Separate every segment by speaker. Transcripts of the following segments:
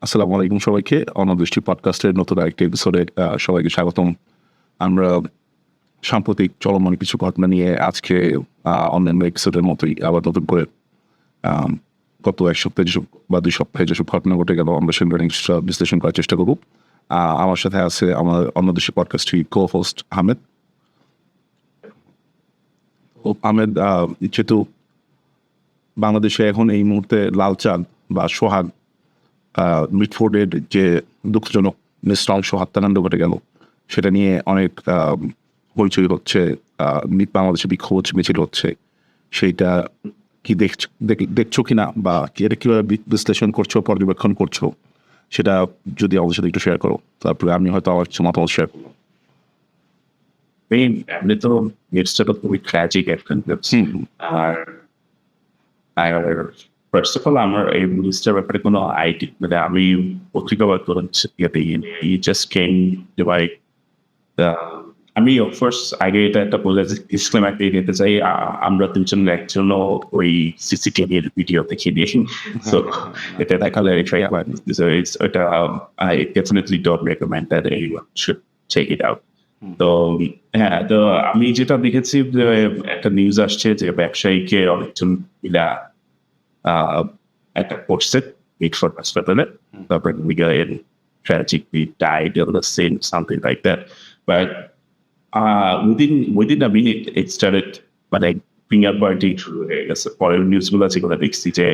Speaker 1: আসসালামু আলাইকুম সবাইকে। অনদৃষ্টি পডকাস্টের নতুন আরেকটি এপিসোডে সবাইকে স্বাগতম। আমরা সাম্প্রতিক চলমান কিছু ঘটনা নিয়ে আজকে অন্যান্য এপিসোডের মতোই আবার নতুন করে গত এক সপ্তাহে যেসব বা দুই সপ্তাহে যেসব ঘটনা ঘটে গেল আমরা সেগুলো বিশ্লেষণ করার চেষ্টা করব। আমার সাথে আছে আমার অন্যদেশী পডকাস্টটি কো হোস্ট আহমেদ আহমেদ আহ, যেহেতু বাংলাদেশে এখন এই মুহূর্তে লাল চাঁদ বা সোহাগ মিটফোর্ডের যে দুঃখজনক নৃশংস হত্যাকাণ্ড ঘটে গেল সেটা নিয়ে অনেক হইচই হচ্ছে বাংলাদেশে বিক্ষোভ হচ্ছে মিছিল হচ্ছে। সেইটা কি দেখছ দেখ- দেখছ কিনা বা কি এটা কীভাবে বিশ্লেষণ করছ পর্যবেক্ষণ করছ সেটা যদি আমাদের সাথে একটু শেয়ার করো। তারপরে আমি হয়তো আমার কিছু মতামত শেয়ার করব
Speaker 2: মেইন এমনি তো খুবই ট্র্যাজিক আর আর ফার্স্ট অফ অল আমার এই নিউজটার ব্যাপারে কোনো আইডি মানে আমি পত্রিকা বা কোনো ইয়েতে ই জাস্ট কেম বাই আমি অফকোর্স আগে এটা একটা বলে ডিসক্লেম একটা দিতে চাই আ- আমরা দুজন একজনও ওই সিসিটিভির ভিডিও দেখিয়ে দিই সো এটা দেখালে এটাই আবার so it's এটা I definitely don't recommend that anyone should check it out তো হ্যাঁ তো আমি যেটা দেখেছি যে একটা নিউজ আসছে যে ব্যবসায়ীকে অনেকজন মিলা আহ, একটা করছে মিটফোর্ড হাসপাতালে তারপরে Miguel tragically died on the scene, something like that. But uh, within within a minute, it started মানে ফিঙ্গার পয়েন্টিং শুরু হয়ে গেছে পরের নিউজগুলো যেগুলো দেখছি যে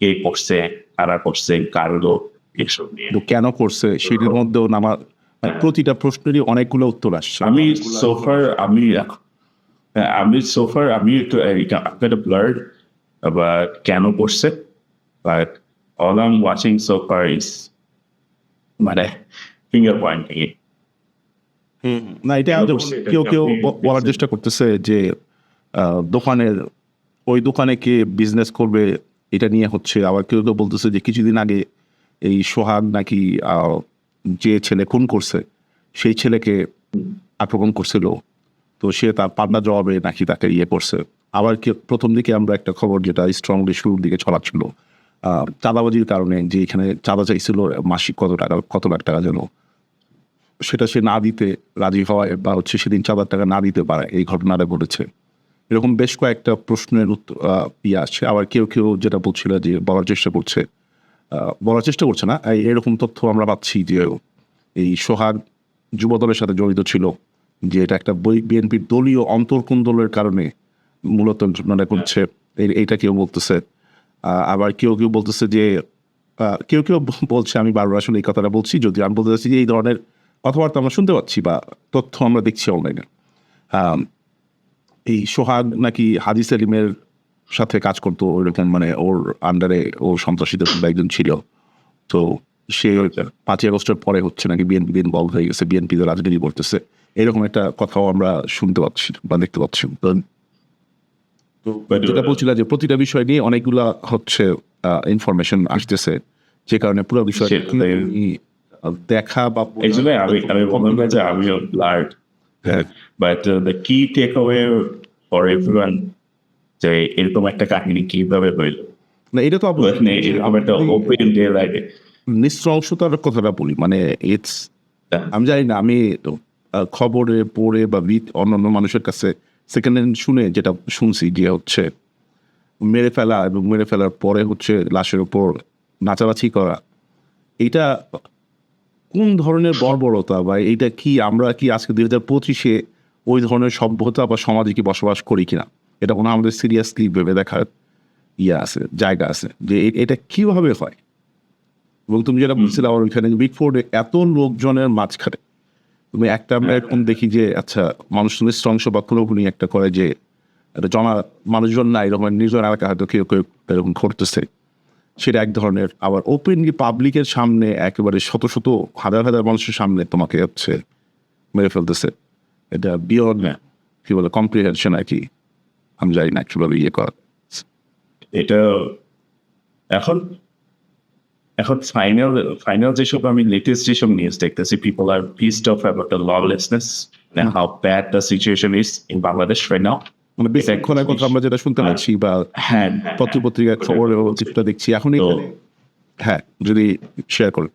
Speaker 2: কে করছে কারা করছে কারও এসব নিয়ে
Speaker 1: কেন করছে সেটির মধ্যেও নামা মানে প্রতিটা প্রশ্নেরই অনেকগুলো উত্তর আসছে
Speaker 2: আমি সোফার আমি আমি সোফার আমি একটু একটা ব্লার্ড বাট কেন করছে but all um watching so far is মানে ফিঙ্গার পয়েন্টিং
Speaker 1: না এটা কেউ কেউ বলার চেষ্টা করতেছে যে দোকানের ওই দোকানে কে বিজনেস করবে এটা নিয়ে হচ্ছে। আবার কেউ কেউ বলতেছে যে কিছুদিন আগে এই সোহাগ নাকি যে ছেলে খুন করছে সেই ছেলেকে আক্রমণ করছিল। তো সে তার পাল্টা জবাবে নাকি তাকে ইয়ে করছে। আবার কে প্রথম দিকে আমরা একটা খবর যেটা স্ট্রংলি শুরুর দিকে ছড়াচ্ছিল চাঁদাবাজির কারণে যে এখানে চাঁদা চাইছিল, মাসিক কত টাকা, কত লাখ টাকা যেন, সেটা সে না দিতে রাজি হওয়ায় বা হচ্ছে সেদিন চাঁদার টাকা না দিতে পারে, এই ঘটনাটা ঘটেছে। এরকম বেশ কয়েকটা প্রশ্নের উত্তর ইয়ে আসছে। আবার কেউ কেউ যেটা বলছিল যে বলার চেষ্টা করছে বলার চেষ্টা করছে না এরকম তথ্য আমরা পাচ্ছি যে এই সোহাগ যুবদলের সাথে জড়িত ছিল, যে এটা একটা বিএনপির দলীয় অন্তর্কুন্দলের কারণে মূলত ঘটনাটা করছে এই- এইটা কেউ বলতেছে। আবার কেউ কেউ বলতেছে যে কেউ কেউ বলছে আমি বারবার আসলে এই কথাটা বলছি যদি আমি বলতে চাচ্ছি যে এই ধরনের কথাবার্তা আমরা শুনতে পাচ্ছি বা তথ্য আমরা দেখছি অনলাইনে এই সোহাগ নাকি হাজি সেলিমের সাথে কাজ করতো ওইরকম মানে ওর আন্ডারে ও সন্ত্রাসীদের একজন ছিল। তো সে পাঁচই আগস্টের পরে হচ্ছে নাকি বিএনপি ইনভলভ হয়ে গেছে বিএনপি রাজনীতি করতেছে। এরকম একটা কথাও আমরা শুনতে পাচ্ছি বা দেখতে পাচ্ছি। যেটা বলছিলাম যে প্রতিটা বিষয় নিয়ে অনেকগুলা হচ্ছে ইনফরমেশন আসতেছে যে কারণে পুরো বিষয় দেখা বা
Speaker 2: এই জন্য আমি আমি বললাম যে
Speaker 1: হ্যাঁ,
Speaker 2: বাট দ্য কি টেক অ্যাওয়ে ফর এভরিওয়ান যে এরকম একটা কাহিনী কীভাবে হইল?
Speaker 1: না এটা তো
Speaker 2: মানে এরকম একটা ওপেন ডে লাইটে
Speaker 1: নৃশংসতার কথাটা বলি মানে ইটস আমি জানি না আমি খবরে পড়ে বা অন্য অন্য মানুষের কাছে সেকেন্ড হ্যান্ড শুনে যেটা শুনছি যে হচ্ছে মেরে ফেলা এবং মেরে ফেলার পরে হচ্ছে লাশের ওপর নাচানাচি করা, এইটা কোন ধরনের বর্বরতা বা এইটা কি আমরা কি আজকে দুই হাজার পঁচিশে ওই ধরনের সভ্যতা বা সমাজে কি বসবাস করি কিনা? এটা কোনো আমাদের সিরিয়াসলি ভেবে দেখার ইয়ে আছে, জায়গা আছে যে এটা কীভাবে হয়? এবং তুমি যেটা বলছিলে, আমার ওইখানে বিগ ফোর্ডে এত লোকজনের মাঝখানে তুমি একটা আমরা এরকম দেখি যে আচ্ছা মানুষ নৃশংস বা খুনোখুনি একটা করে যে একটা জনা মানুষজন না এরকম নির্জন এলাকা হয়তো কেউ কেউ এরকম ঘটতেছে সেটা এক ধরনের আবার ওপেনলি পাবলিকের সামনে একেবারে শত শত হাজার হাজার মানুষের সামনে তোমাকে হচ্ছে মেরে ফেলতেছে। এটা বিয়ন্ড কি বলে কম্প্রিহেনশন আর কি। আমি জানি না কীভাবে ইয়ে করা।
Speaker 2: এটা এখন এখন ফাইনাল ফাইনাল যেসব আমি লেটেস্ট যেসব নিউজ দেখতেছি people are pissed off about the lawlessness how bad the situation is in Bangladesh right now
Speaker 1: মানে বেশিক্ষণের কথা আমরা যেটা শুনতে পাচ্ছি বা
Speaker 2: হ্যাঁ।
Speaker 1: পত্র পত্রিকার খবর চিত্রটা দেখছি। এখন হ্যাঁ যদি শেয়ার করেন।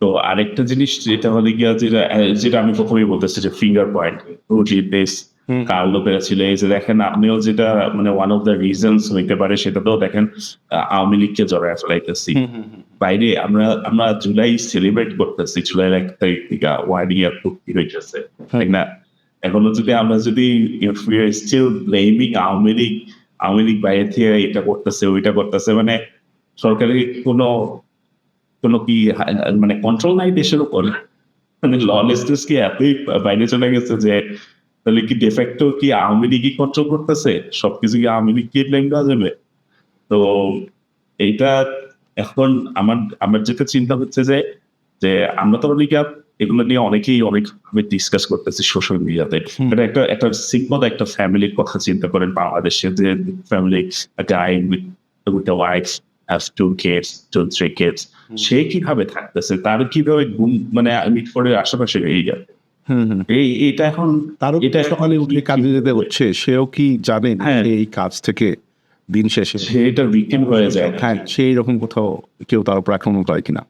Speaker 2: তো আরেকটা জিনিস যেটা হলে গিয়া যেটা যেটা আমি প্রথমেই বলতেছি যে ফিঙ্গার পয়েন্ট রুটিনেস কার্লো ছিল এই যে দেখেন যেটা মানে ওয়ান অফ দ্য রিজনস হইতে পারে দেখেন আওয়ামী লীগকে জড়ায় ফেলাইতেছি। বাইরে আমরা আমরা জুলাই সেলিব্রেট করতেছি এক তারিখ থেকে ওয়ান ইয়ার পূর্তি হইতেছে তাই না? এখনও যদি আমরা যদি স্টিল ব্লেমিং আওয়ামী লীগ আওয়ামী লীগ বাইরে থেকে এটা করতেছে ওইটা করতেছে মানে সরকারি কোনো কোনো কি মানে কন্ট্রোল নাই দেশের উপর। মানে ললেসনেস কি এতই বাইরে চলে গেছে যে তাহলে কি ডেফেক্টো কি আওয়ামী লীগই কন্ট্রোল করতেছে? সবকিছু কি আওয়ামী লীগ কি ব্লেম দেওয়া যাবে? তো এইটা এখন আমার আমার যেটা চিন্তা হচ্ছে যে যে আমরা তো অনেকে এগুলো নিয়ে অনেকেই অনেক ভাবে ডিসকাস করতেছি সোশ্যাল মিডিয়াতে এটা একটা একটা সিম্পল একটা ফ্যামিলির কথা চিন্তা করেন বাংলাদেশে যে family guy with with wife have two kids two three kids সে কীভাবে থাকতেছে? তার কীভাবে মানে মিট করে আশেপাশে এই যাবে এই এটা এখন
Speaker 1: তারও
Speaker 2: এটা
Speaker 1: সকালে উঠলে কাজে যেতে হচ্ছে সেও কি জানেন
Speaker 2: হ্যাঁ।
Speaker 1: এই কাজ থেকে দিন শেষে?
Speaker 2: সে এটা বিক্রিম হয়ে যায়।
Speaker 1: হ্যাঁ সেই রকম কোথাও কেউ তার উপর আক্রমণ করে কিনা।